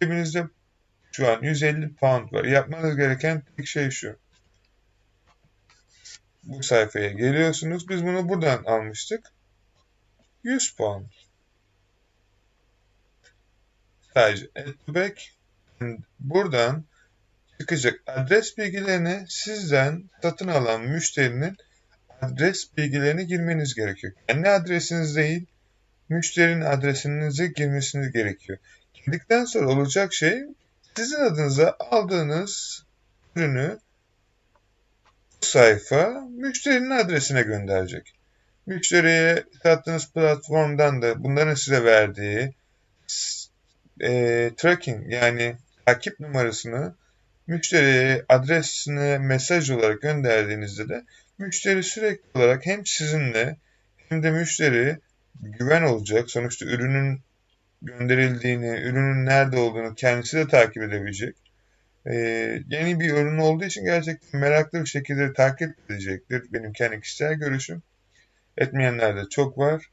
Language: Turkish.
cebinizde şu an 150 pound var. Yapmanız gereken tek şey şu. Bu sayfaya geliyorsunuz. Biz bunu buradan almıştık. 100 pound. Sadece add to back. Buradan çıkacak adres bilgilerine sizden satın alan müşterinin adres bilgilerini girmeniz gerekiyor. Kendi adresiniz değil, müşterinin adresinize girmesiniz gerekiyor. Girdikten sonra olacak şey sizin adınıza aldığınız ürünü bu sayfa müşterinin adresine gönderecek. Müşteriye sattığınız platformdan da bunların size verdiği e, tracking yani takip numarasını müşteriye adresine mesaj olarak gönderdiğinizde de müşteri sürekli olarak hem sizinle hem de müşteri güven olacak. Sonuçta ürünün gönderildiğini, ürünün nerede olduğunu kendisi de takip edebilecek. Ee, yeni bir ürün olduğu için gerçekten meraklı bir şekilde takip edecektir. Benim kendi kişisel görüşüm. Etmeyenler de çok var.